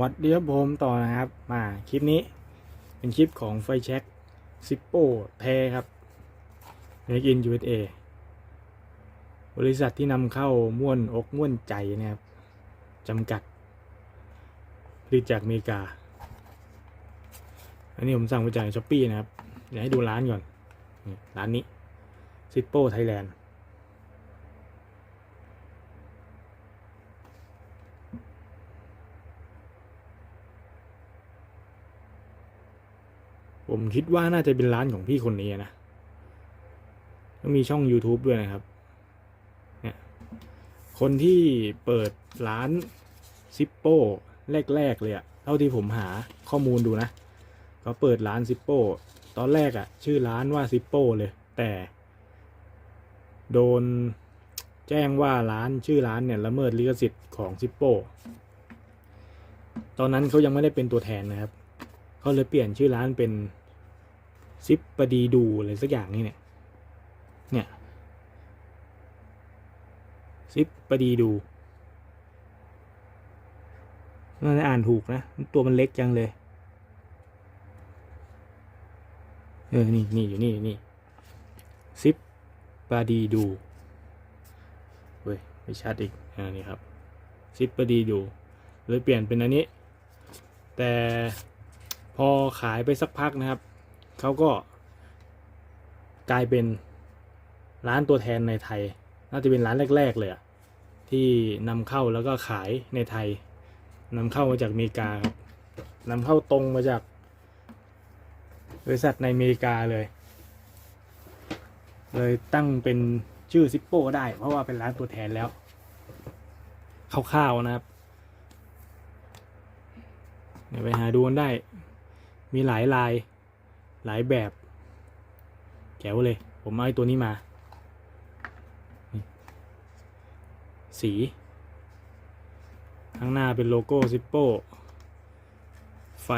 วัสดีครับผมต่อนะครับ มาคลิปนี้เป็นคลิปของไฟแช็กซิปโป้แท้ครับ Make in USA บริษัทที่นำเข้าม่วนอกม่วนใจนะครับจำกัดผลิตจากอเมริกา อันนี้ผมสั่งมาจากช้อปปี้นะครับ เดี๋ยวให้ดูร้านก่อน ร้านนี้ซิปโป้ไทยแลนด์ ผมคิดว่าน่าจะเป็นร้านของพี่คนนี้นะแล้วมีช่อง YouTube ด้วยนะครับ เนี่ย คนที่เปิดร้านซิปโป้แรก ๆ เลยอะเท่าที่ผมหาข้อมูลดูนะเขาเปิดร้านซิปโป้ตอนแรกอะชื่อร้านว่าซิปโป้เลย แต่ โดนแจ้งว่าร้านชื่อร้านเนี่ยละเมิดลิขสิทธิ์ของซิปโป้ตอนนั้นเขายังไม่ได้เป็นตัวแทนนะครับเขาเลยเปลี่ยนชื่อร้านเป็น ซิปปดีดูอะไรสักอย่างนี่เนี่ย เนี่ย ซิปปดีดูน่าจะอ่านถูกนะ ตัวมันเล็กจังเลย เออ นี่นี่อยู่นี่นี่ ซิปปดีดู เว้ย ไม่ชัดอีก อ่า นี่ครับ ซิปปดีดูเลยเปลี่ยนเป็นอันนี้ แต่พอขายไปสักพักนะครับ เขาก็กลายเป็นร้านตัวแทนในไทย น่าจะเป็นร้านแรก ๆ เลยอะที่นำเข้าแล้วก็ขายในไทยนำเข้ามาจากอเมริกาครับนำเข้าตรงมาจากบริษัทในอเมริกาเลย เลยตั้งเป็นชื่อซิปโป้ได้ เพราะว่าเป็นร้านตัวแทนแล้วคร่าวๆนะครับเดี๋ยวไปหาดูกันได้ มีหลายลาย หลายแบบแจ๋วเลย ผมเอาไอ้ตัวนี้มา สี ข้างหน้าเป็นโลโก้ซิปโป้ ไฟ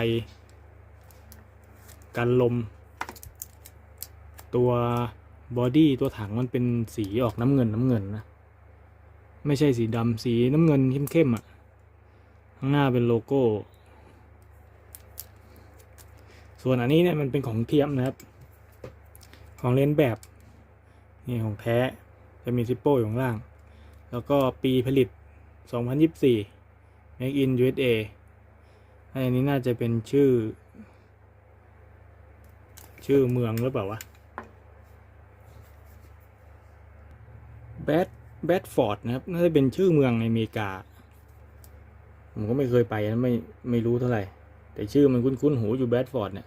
กันลม ตัวบอดี้ตัวถังมันเป็นสีออกน้ำเงินน้ำเงินนะ ไม่ใช่สีดำสีน้ำเงินเข้มๆอะ่ะ ข้างหน้าเป็นโลโก้ ส่วนอันนี้เนี่ยมันเป็นของเทียมนะครับ ของเลนแบบนี่ของแท้จะมีซิปโป้อยู่ข้างล่าง แล้วก็ปีผลิต 2024 Make in USA อันนี้น่าจะเป็นชื่อ ชื่อเมืองหรือเปล่าวะแบดแบดฟอร์ดนะครับ น่าจะเป็นชื่อเมืองในอเมริกา ผมก็ไม่เคยไปนะไม่ไม่รู้เท่าไหร่ แต่ชื่อมันคุ้นๆ หูอยู่แบดฟอร์ดเนี่ย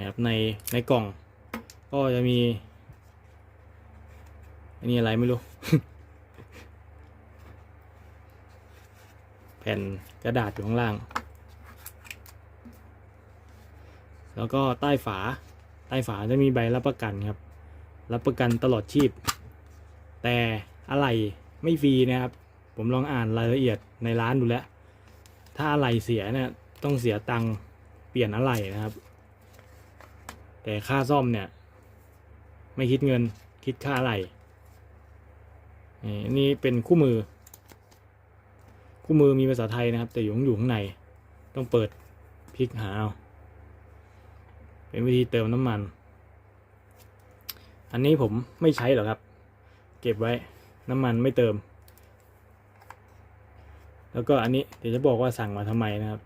นะครับในในกล่อง ก็จะมีอันนี้อะไรไม่รู้ แผ่นกระดาษอยู่ข้างล่าง แล้วก็ใต้ฝาใต้ฝาจะมีใบรับประกันครับ รับประกันตลอดชีพ แต่อะไรไม่ฟรีนะครับ ผมลองอ่านรายละเอียดในร้านดูแล้ว ถ้าอะไรเสียเนี่ยต้องเสียตังค์เปลี่ยนอะไรนะครับ แต่ค่าซ่อมเนี่ย ไม่คิดเงินคิดค่าอะไรนี่เป็นคู่มือ คู่มือมีภาษาไทยนะครับ แต่อยู่อยู่ข้างใน ต้องเปิดพลิกหาเอาเป็นวิธีเติมน้ำมัน อันนี้ผมไม่ใช้หรอกครับ เก็บไว้น้ำมันไม่เติม แล้วก็อันนี้เดี๋ยวจะบอกว่าสั่งมาทำไมนะครับ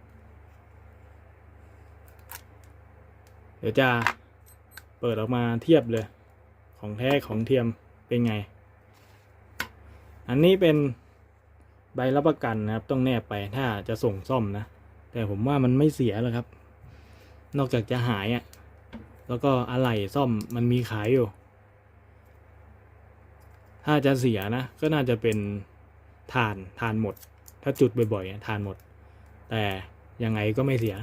เดี๋ยวจะ เปิดออกมาเทียบเลย ของแท้ของเทียมเป็นไง อันนี้เป็นใบรับประกันนะครับ ต้องแนบไปถ้าจะส่งซ่อมนะ แต่ผมว่ามันไม่เสียแล้วครับ นอกจากจะหายอะ่ะ แล้วก็อะไหล่ซ่อมมันมีขายอยู่ ถ้าจะเสียนะ ก็น่าจะเป็นทานทานหมด ถ้าจุดบ่อยๆทานหมด แต่ยังไงก็ไม่เสีย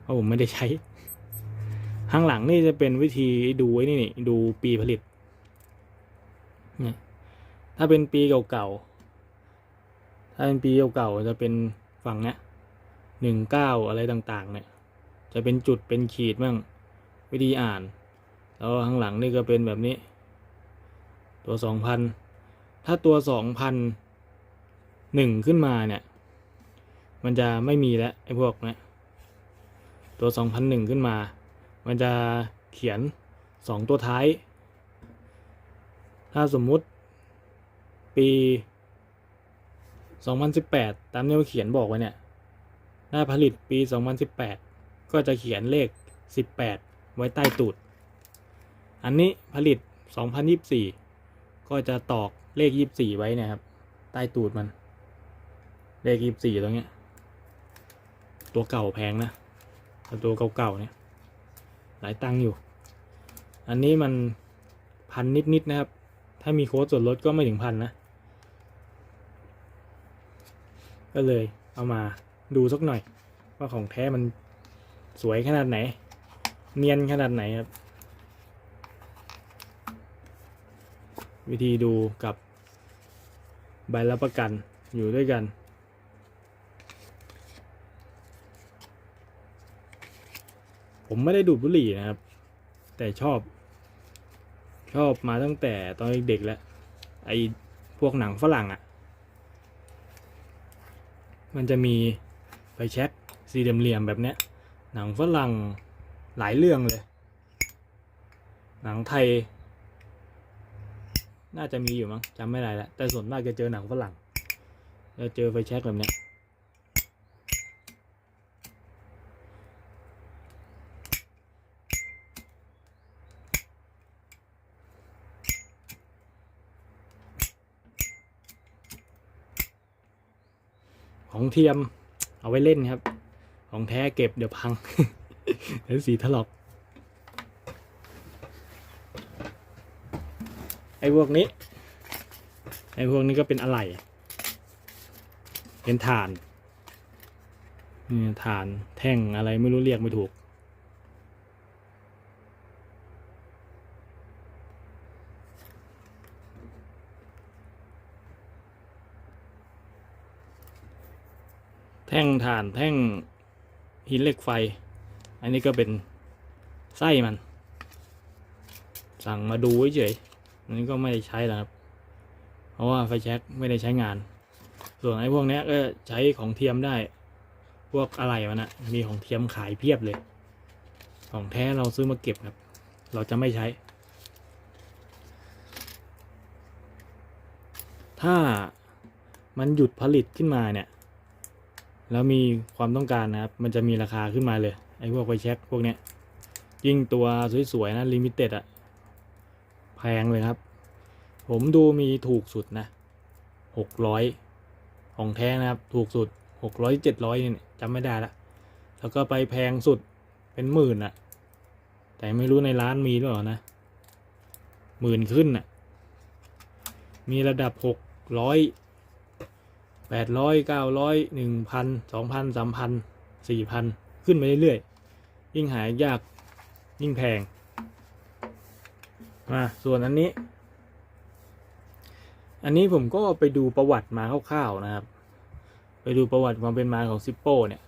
เพราะผมไม่ได้ใช้ ข้างหลังนี่จะเป็นวิธีดูไอ้นี่นี่ดูปีผลิตนี่ถ้าเป็นปีเก่าๆ ถ้าเป็นปีเก่าๆจะเป็นฝั่งเนี้ยหนึ่งเก้าอะไรต่างๆ เนี่ย จะเป็นจุดเป็นขีดบ้างวิธีอ่าน แล้วข้างหลังนี่ก็เป็นแบบนี้ ตัวสองพันถ้าตัวสองพันหนึ่งขึ้นมาเนี่ย มันจะไม่มีแล้วไอ้พวกเนี้ยตัวสองพันหนึ่งขึ้นมา มันจะเขียนสองตัวท้าย ถ้าสมมุติปี 2018 ตามที่เขาเขียนบอกไว้เนี่ยหน้าผลิตปี 2018 ก็จะเขียนเลข 18 ไว้ใต้ตูด อันนี้ผลิต 2024 ก็จะตอกเลข 24 ไว้เนะครับ ใต้ตูดมัน เลข 24 ตรงเนี้ย ตัวเก่าแพงนะ ตัวเก่าๆเนี่ย หลายตังค์อยู่ อันนี้มันพันนิดๆนะครับ ถ้ามีโค้ดส่วนลดก็ไม่ถึงพันนะ ก็เลยเอามาดูสักหน่อย ว่าของแท้มันสวยขนาดไหน เนียนขนาดไหนครับ วิธีดูกับใบรับประกันอยู่ด้วยกัน ผมไม่ได้ดูดบุหรี่นะครับ แต่ชอบ ชอบมาตั้งแต่ตอนเด็กๆแล้วไอ้พวกหนังฝรั่งอะ่ะ มันจะมีไฟแช็กสี่เหลี่ยมแบบเนี้ย หนังฝรั่งหลายเรื่องเลย หนังไทย น่าจะมีอยู่มั้งจำไม่ได้แล้วแต่ส่วนมากจะเจอหนังฝรั่งจะเจอไฟแช็กแบบเนี้ย ของเทียมเอาไว้เล่นครับ ของแท้เก็บเดี๋ยวพังเดี๋ยวสีถลอกไอ้พวกนี้ไอ้พวกนี้ก็เป็นอะไหล่เป็นฐานนี่ฐานแท่งอะไรไม่รู้เรียกไม่ถูก แท่งถ่านแท่งหินเหล็กไฟ อันนี้ก็เป็นไส้มัน สั่งมาดูเฉยๆอันนี้ก็ไม่ได้ใช้แล้วครับ เพราะว่าไฟแช็กไม่ได้ใช้งาน ส่วนไอ้พวกนี้ก็ใช้ของเทียมได้ พวกอะไรมันอะมีของเทียมขายเพียบเลย ของแท้เราซื้อมาเก็บครับ เราจะไม่ใช้ ถ้ามันหยุดผลิตขึ้นมาเนี่ย แล้วมีความต้องการนะครับ มันจะมีราคาขึ้นมาเลย ไอ้พวกไฟแช็กพวกเนี้ย ยิ่งตัวสวยๆนะลิมิเต็ดอะแพงเลยครับ ผมดูมีถูกสุดนะหกร้อยของแท้นะครับ ถูกสุดหกร้อยเจ็ดร้อยเนี่ยจำไม่ได้ละแล้วก็ไปแพงสุดเป็นหมื่นอะแต่ไม่รู้ในร้านมีหรือเปล่านะหมื่นขึ้นอะมีระดับหกร้อย แปดร้อยเก้าร้อยหนึ่งพันสองพันสามพันสี่พันขึ้นไปเรื่อยๆ ยิ่งหายยากยิ่งแพงมาส่วนอันนี้ อันนี้ผมก็ไปดูประวัติมาคร่าวๆนะครับ ไปดูประวัติความเป็นมาของซิปโป้เนี่ย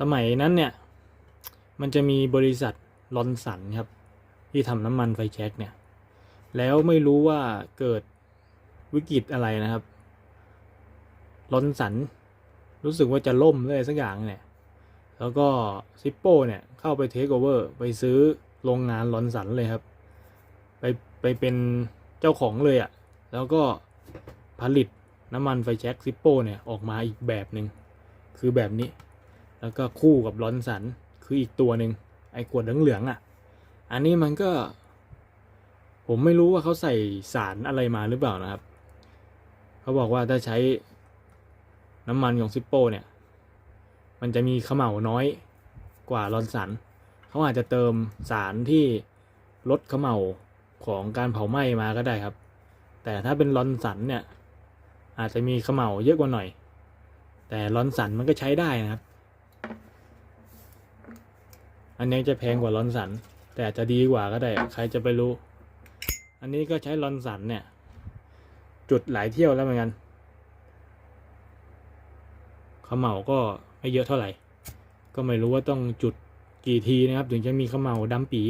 สมัยนั้นเนี่ย มันจะมีบริษัทลอนสันครับ ที่ทำน้ำมันไฟแช็กเนี่ย แล้วไม่รู้ว่าเกิดวิกฤตอะไรนะครับ ลอนสัน รู้สึกว่าจะล่มเลยสักอย่างเนี่ย แล้วก็ซิปโป้เนี่ยเข้าไปเทคโอเวอร์ไปซื้อโรงงานลอนสันเลยครับ ไปไปเป็นเจ้าของเลยอะ่ะ แล้วก็ผลิตน้ำมันไฟแช็กซิปโป้เนี่ยออกมาอีกแบบหนึ่งคือแบบนี้ แล้วก็คู่กับลอนสันคืออีกตัวหนึ่งไอ้ขวดเหลืองๆอะ่ะ อันนี้มันก็ ผมไม่รู้ว่าเขาใส่สารอะไรมาหรือเปล่านะครับ เขาบอกว่าถ้าใช้ น้ำมันของซิปโป้เนี่ย มันจะมีเขม่าน้อยกว่าลอนสัน เขาอาจจะเติมสารที่ลดเขม่าของการเผาไหม้มาก็ได้ครับ แต่ถ้าเป็นลอนสันเนี่ย อาจจะมีเขม่าเยอะกว่าหน่อย แต่ลอนสันมันก็ใช้ได้นะครับ อันนี้จะแพงกว่าลอนสัน แต่จะดีกว่าก็ได้ ใครจะไปรู้ อันนี้ก็ใช้ลอนสันเนี่ย จุดหลายเที่ยวแล้วเหมือนกัน ขขมเหลาก็ไม่เยอะเท่าไหร่ ก็ไม่รู้ว่าต้องจุดกี่ทีนะครับ ถึงจะมีขมเหลาดำปี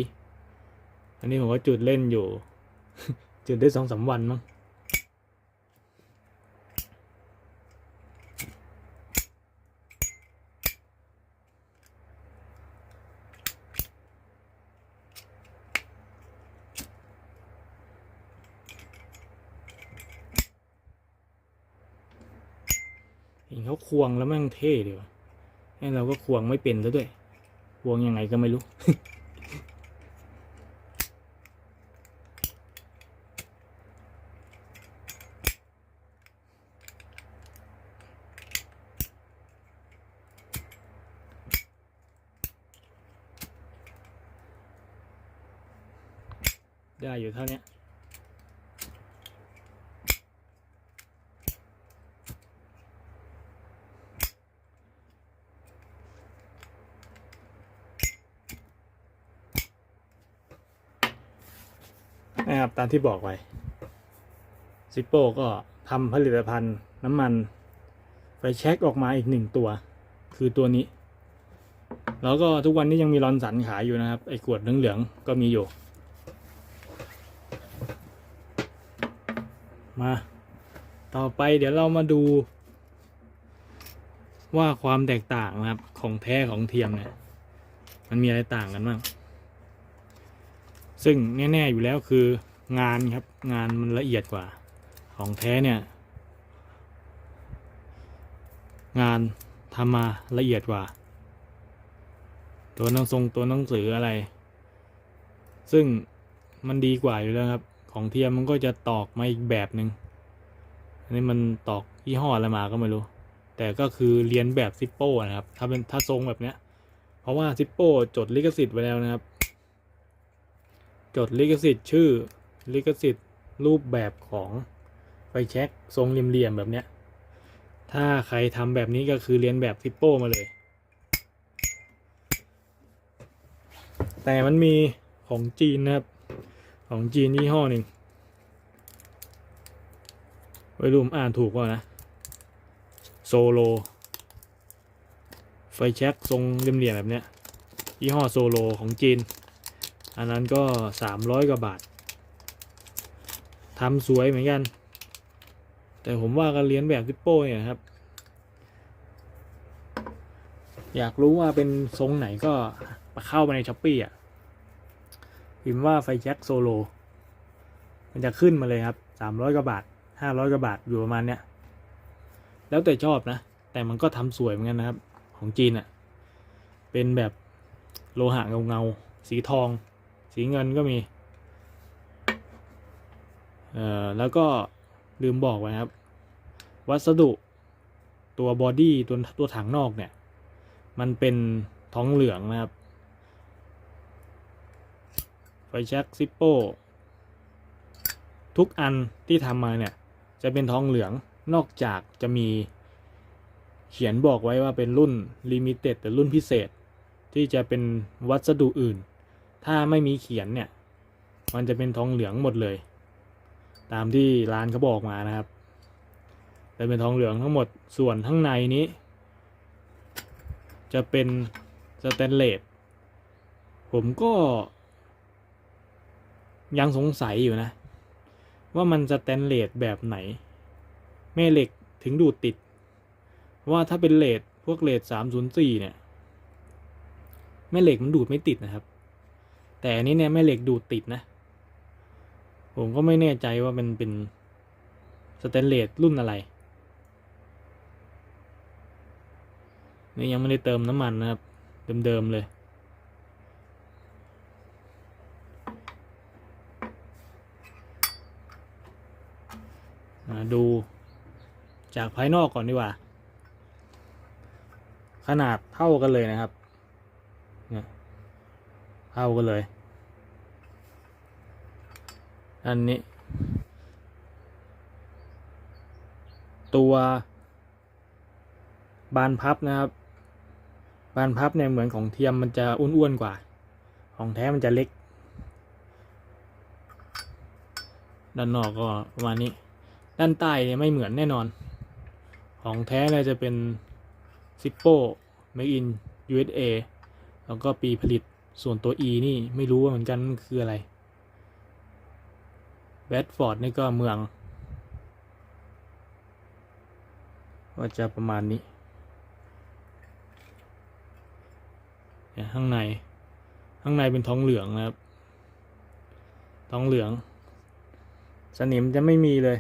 อันนี้ผมก็จุดเล่นอยู่ จุดได้สองสามวันมั้ง เขาควงแล้วแม่งเท่ดีวะไอ้เราก็ควงไม่เป็นซะด้วย ควงยังไงก็ไม่รู้ ได้อยู่เท่าเนี้ย นะครับตามที่บอกไว้ซิปโป้ก็ทำผลิตภัณฑ์น้ำมันไฟแช็กออกมาอีกหนึ่งตัว คือตัวนี้ แล้วก็ทุกวันนี้ยังมีรอนสันขายอยู่นะครับ ไอ้ขวดเหลืองๆก็มีอยู่ มา ต่อไปเดี๋ยวเรามาดู ว่าความแตกต่างนะครับของแท้ของเทียมเนี่ยมันมีอะไรต่างกันบ้าง ซึ่งแน่ๆอยู่แล้วคืองานครับงานมันละเอียดกว่า ของแท้เนี่ย งานทำมาละเอียดกว่า ตัวหนังทรงตัวหนังสืออะไร ซึ่งมันดีกว่าอยู่แล้วครับ ของเทียมมันก็จะตอกมาอีกแบบหนึ่งอันนี้มันตอกยี่ห้ออะไรมาก็ไม่รู้ แต่ก็คือเรียนแบบซิปโป้นะครับ ถ้าเป็นถ้าทรงแบบเนี้ย เพราะว่าซิปโป้จดลิขสิทธิ์ไว้แล้วนะครับ จดลิขสิทธิ์ชื่อลิขสิทธิ์รูปแบบของไฟแช็กทรงเหลี่ยมๆแบบเนี้ย ถ้าใครทำแบบนี้ก็คือเรียนแบบซิปโป้มาเลย แต่มันมีของจีนนะครับ ของจีนยี่ห้อหนึ่งไม่รู้ผมอ่านถูกว่านะ โซโล ไฟแช็กทรงเหลี่ยมๆแบบเนี้ยยี่ห้อโซโลของจีน อันนั้นก็สามร้อยกว่าบาททำสวยเหมือนกัน แต่ผมว่าก็เรียนแบบซิปโป้เนี่ยครับ อยากรู้ว่าเป็นทรงไหนก็เข้าไปในช้อปปี้อะพิมพ์ว่าไฟแจ็คโซโล มันจะขึ้นมาเลยครับสามร้อยกว่าบาทห้าร้อยกว่าบาทอยู่ประมาณเนี้ยแล้วแต่ชอบนะ แต่มันก็ทำสวยเหมือนกันนะครับ ของจีนอะ เป็นแบบโลหะเงาเงาสีทอง สีเงินก็มี เอ่อ แล้วก็ลืมบอกไว้ครับ วัสดุตัวบอดี้ตัวตัวถังนอกเนี่ย มันเป็นท้องเหลืองนะครับ ไฟแช็กซิปโป้ ทุกอันที่ทำมาเนี่ย จะเป็นทองเหลืองนอกจากจะมีเขียนบอกไว้ว่าเป็นรุ่นลิมิเต็ดหรือรุ่นพิเศษ ที่จะเป็นวัสดุอื่น ถ้าไม่มีเขียนเนี่ย มันจะเป็นทองเหลืองหมดเลย ตามที่ร้านเขาบอกมานะครับจะเป็นทองเหลืองทั้งหมดส่วนข้างในนี้ จะเป็นสแตนเลสผมก็ยังสงสัยอยู่นะ ว่ามันสแตนเลสแบบไหน แม่เหล็กถึงดูดติด ว่าถ้าเป็นเลสพวกเลสสามศูนย์สี่เนี่ย แม่เหล็กมันดูดไม่ติดนะครับ แต่อันนี้เนี่ยแม่เหล็กดูดติดนะ ผมก็ไม่แน่ใจว่ามันเป็นสแตนเลสรุ่นอะไรนี่ยังไม่ได้เติมน้ำมันนะครับ เดิมๆเลย ดูจากภายนอกก่อนดีกว่า ขนาดเท่ากันเลยนะครับ ท่ากันเลย อันนี้ ตัวบานพับนะครับ บานพับเนี่ยเหมือนของเทียมมันจะอ้วนๆกว่า ของแท้มันจะเล็ก ด้านนอกก็ประมาณนี้ ด้านใต้เนี่ยไม่เหมือนแน่นอน ของแท้เนี่ยจะเป็นซิปโป Make in USA แล้วก็ปีผลิต ส่วนตัว E นี่ไม่รู้ว่าเหมือนกันมันคืออะไรแบดฟอร์ดนี่ก็เมือง ก็จะประมาณนี้เนี่ยข้างใน ข้างในเป็นท้องเหลืองนะครับ ท้องเหลือง สนิมจะไม่มีเลย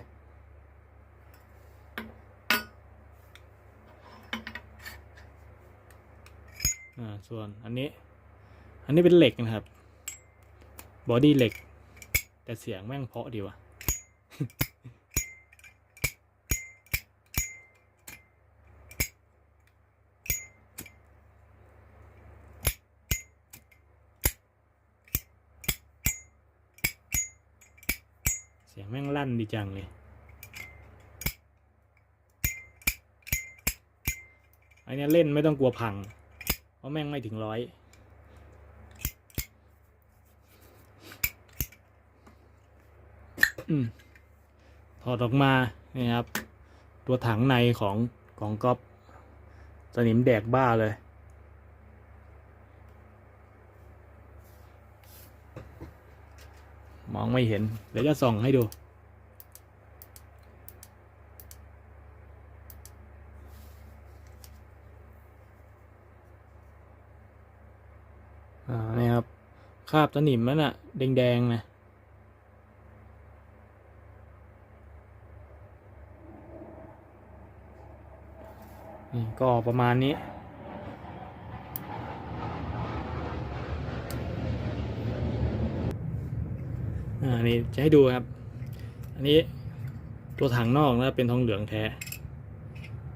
อ่าส่วนอันนี้ อันนี้เป็นเหล็กนะครับ บอดี้เหล็ก แต่เสียงแม่งเพาะดีว่ะเสียงแม่งลั่นดีจังเลย อันนี้เล่นไม่ต้องกลัวพัง เพราะแม่งไม่ถึงร้อย อืม ถอดออกมานี่ครับ ตัวถังในของของก๊อฟสนิมแดกบ้าเลย มองไม่เห็น เดี๋ยวจะส่องให้ดูอ่านี่ครับคราบสนิมนั่นน่ะแดงๆนะ นี่ก็ประมาณนี้อ่านี่จะให้ดูครับ อันนี้ตัวถังนอกนะเป็นทองเหลืองแท้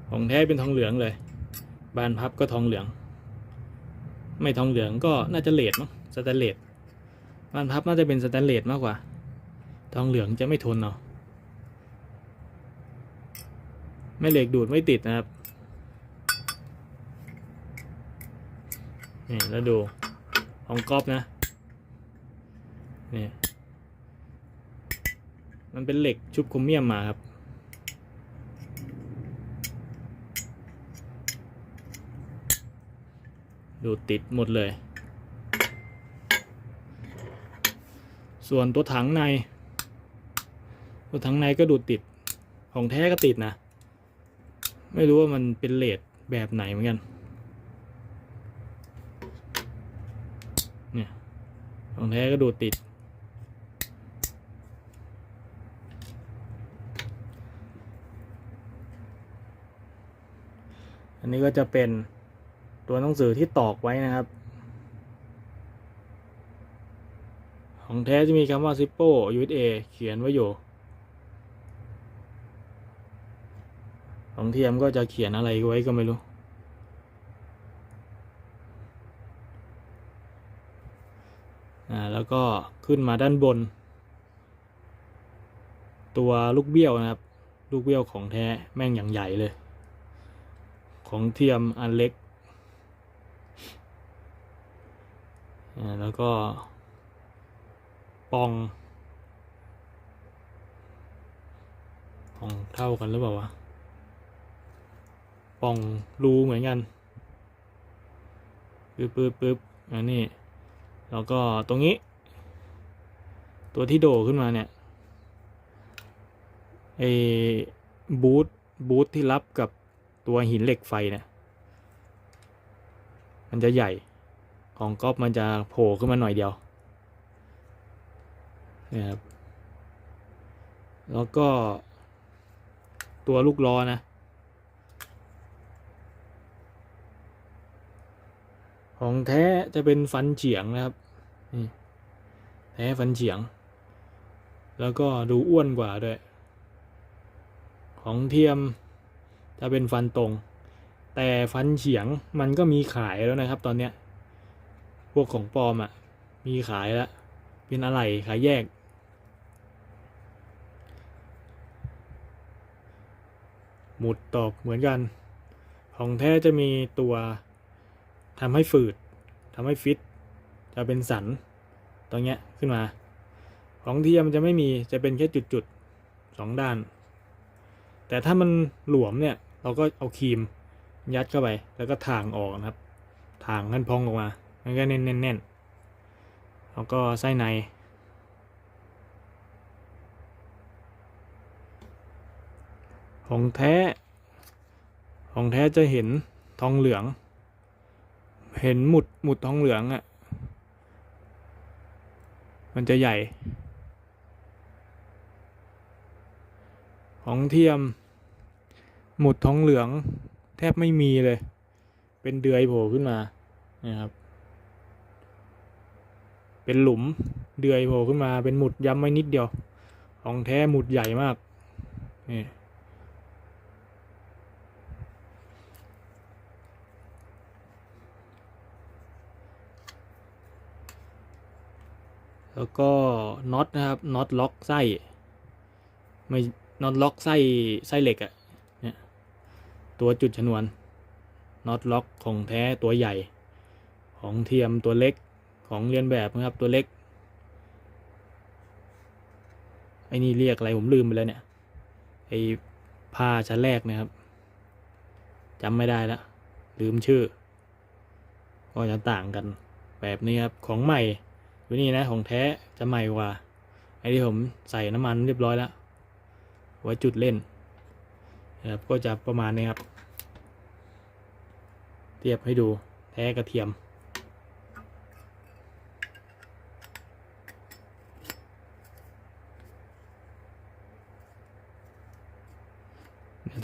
ของแท้เป็นทองเหลืองเลย บานพับก็ทองเหลือง ไม่ทองเหลืองก็น่าจะเลดมั้งสแตนเลสบานพับน่าจะเป็นสแตนเลสมากกว่า ทองเหลืองจะไม่ทนเนาะไม่เหล็กดูดไม่ติดนะครับ นี่แล้วดูของก๊อฟนะ นี่ มันเป็นเหล็กชุบโครเมียมมาครับ ดูติดหมดเลย ส่วนตัวถังใน ตัวถังในก็ดูติด ของแท้ก็ติดนะ ไม่รู้ว่ามันเป็นเลดแบบไหนเหมือนกัน เนี่ย ของแท้ก็ดูติด อันนี้ก็จะเป็นตัวหนังสือที่ตอกไว้นะครับ ของแท้จะมีคำว่า Zippo USA เขียนไว้อยู่ ของเทียมก็จะเขียนอะไรไว้ก็ไม่รู้ อ่า แล้วก็ขึ้นมาด้านบน ตัวลูกเบี้ยวนะครับ ลูกเบี้ยวของแท้แม่งอย่างใหญ่เลย ของเทียมอันเล็กอ่าแล้วก็ปองปองเท่ากันหรือเปล่าวะปองรูเหมือนกันปึ๊บปึ๊บปึ๊บอันนี้ แล้วก็ตรงนี้ ตัวที่โดขึ้นมาเนี่ยไอ้บูทบูทที่รับกับตัวหินเหล็กไฟเนี่ยมันจะใหญ่ของก๊อฟมันจะโผล่ขึ้นมาหน่อยเดียวนี่ยครับแล้วก็ตัวลูกล้อนะ ของแท้จะเป็นฟันเฉียงนะครับนี่แท้ฟันเฉียง แล้วก็ดูอ้วนกว่าด้วย ของเทียมจะเป็นฟันตรง แต่ฟันเฉียงมันก็มีขายแล้วนะครับ ตอนเนี้ยพวกของปลอมอะ่ะ มีขายแล้วเป็นอะไรขายแยก หมุดตอกเหมือนกัน ของแท้จะมีตัว ทำให้ฝืดทำให้ฟิต จะเป็นสันตรงเนี้ยขึ้นมา ของเทียมจะไม่มีจะเป็นแค่จุดๆสองด้าน แต่ถ้ามันหลวมเนี่ยเราก็เอาครีมยัดเข้าไป แล้วก็ถ่างออกนะครับถ่างกันพองออกมามันก็แน่นแน่นแน่นแล้วก็ไส้ในของแท้ ของแท้จะเห็นทองเหลือง เห็นหมุดหมุดทองเหลืองอะ่ะ มันจะใหญ่ ของเทียม หมุดทองเหลือง แทบไม่มีเลย เป็นเดือยโผล่ขึ้นมานะครับ เป็นหลุมเดือยโผล่ขึ้นมา เป็นหมุดย้ำไว้นิดเดียว ของแท้หมุดใหญ่มากนี่ แล้วก็น็อตนะครับน็อตล็อกไส้ไม่น็อตล็อกไส้ไส้เหล็กอะเนี่ยตัวจุดชนวนน็อตล็อกของแท้ตัวใหญ่ ของเทียมตัวเล็กของเรียนแบบนะครับตัวเล็กไอ้นี่เรียกอะไรผมลืมไปแล้วเนี่ยไอ้ผ้าชั้นแรกนะครับจำไม่ได้ละลืมชื่อ ก็จะต่างกันแบบนี้ครับของใหม่ ดูนี่นะของแท้จะใหม่กว่าไอ้ที่ผมใส่น้ำมันเรียบร้อยแล้ว ไว้จุดเล่นนะครับก็จะประมาณนี้ครับ เทียบให้ดูแท้กระเทียม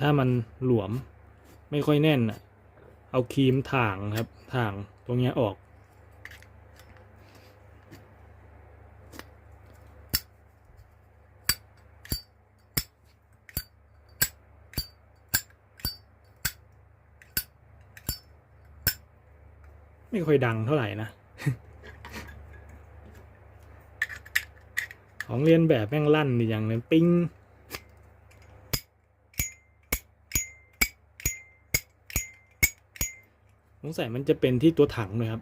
ถ้ามันหลวมไม่ค่อยแน่นอะเอาครีมถ่างครับถ่างตรงเนี้ยออก ไม่ค่อยดังเท่าไหร่นะ ของเรียนแบบแม่งลั่นดีอย่างนั้นปิ้งสงสัยมันจะเป็นที่ตัวถังเลยครับ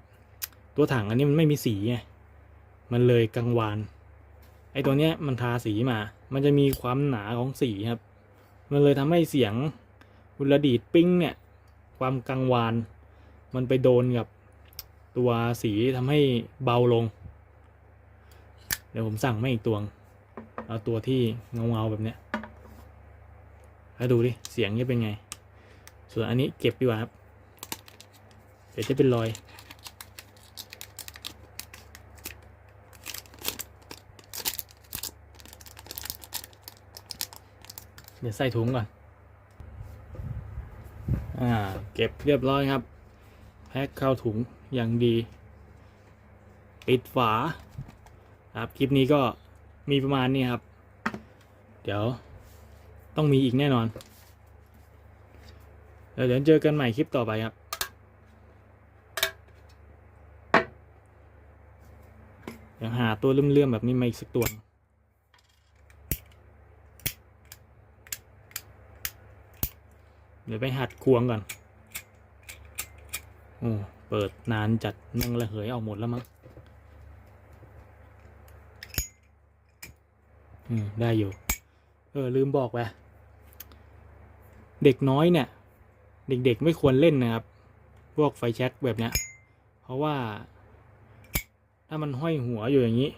ตัวถังอันนี้มันไม่มีสีไง มันเลยกังวาน ไอตัวเนี้ยมันทาสีมา มันจะมีความหนาของสีครับ มันเลยทำให้เสียงเวลดีดปิ้งเนี่ย ความกังวาน มันไปโดนกับ ตัวสีทำให้เบาลง เดี๋ยวผมสั่งไม่อีกตัวงเอาตัวที่เงาเงาแบบเนี้ยแล้วดูดิเสียงจะเป็นไง ส่วนอันนี้เก็บดีกว่าครับเดี๋ยวจะเป็นรอยเดี๋ยวใส่ถุงก่อน อ่า เก็บเรียบร้อยครับ แพ็คเข้าถุง อย่างดี ปิดฝาครับคลิปนี้ก็มีประมาณนี้ครับ เดี๋ยวต้องมีอีกแน่นอน เดี๋ยวเจอกันใหม่คลิปต่อไปครับเดี๋ยวหาตัวเลื่อมๆแบบนี้มาอีกสักตัวเดี๋ยวไปหัดควงก่อน โอ้ เปิดนานจัดนั่งระเหยออกหมดแล้วมั้งอืม ได้อยู่ เออ ลืมบอกไปเด็กน้อยเนี่ย เด็กๆไม่ควรเล่นนะครับ พวกไฟแช็กแบบเนี้ย เพราะว่า ถ้ามันห้อยหัวอยู่อย่างนี้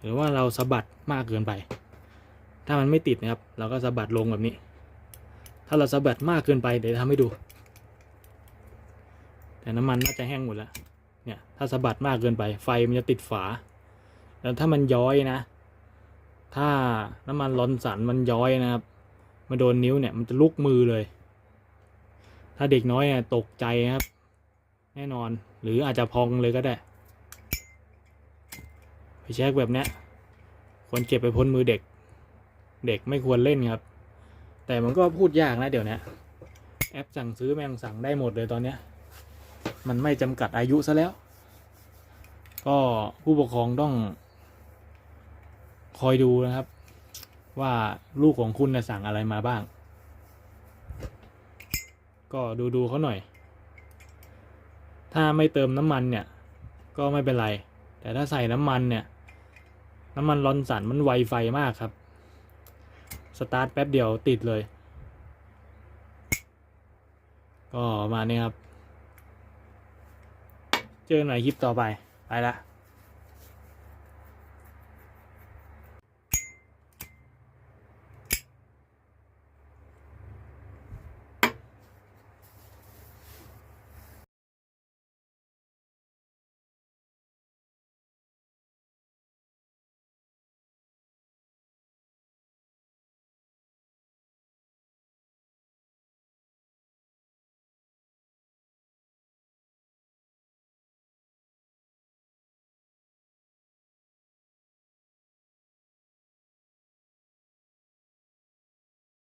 หรือว่าเราสะบัดมากเกินไป ถ้ามันไม่ติดนะครับ เราก็สะบัดลงแบบนี้ ถ้าเราสะบัดมากเกินไปเดี๋ยวทำให้ดู แต่น้ำมันน่าจะแห้งหมดแล้ว เนี่ยถ้าสะบัดมากเกินไป ไฟมันจะติดฝา แล้วถ้ามันย้อยนะ ถ้าน้ำมันร้อนสันมันย้อยนะครับ มาโดนนิ้วเนี่ยมันจะลุกมือเลย ถ้าเด็กน้อยเนี่ยตกใจครับ แน่นอน หรืออาจจะพองเลยก็ได้ ไปแช็กแบบเนี้ยควรเก็บไปพ้นมือเด็ก เด็กไม่ควรเล่นครับ แต่มันก็พูดยากนะเดี๋ยวนี้แอปสั่งซื้อแม่งสั่งได้หมดเลยตอนเนี้ย มันไม่จำกัดอายุซะแล้ว ก็ผู้ปกครองต้อง คอยดูนะครับ ว่าลูกของคุณนะสั่งอะไรมาบ้าง ก็ดูดูเขาหน่อย ถ้าไม่เติมน้ำมันเนี่ย ก็ไม่เป็นไร แต่ถ้าใส่น้ำมันเนี่ย น้ำมันร้อนสันมันไวไฟมากครับ สตาร์ทแป๊บเดียวติดเลย ก็ประมาณนี้ครับ เจอกันใหม่คลิปต่อไป ไปละ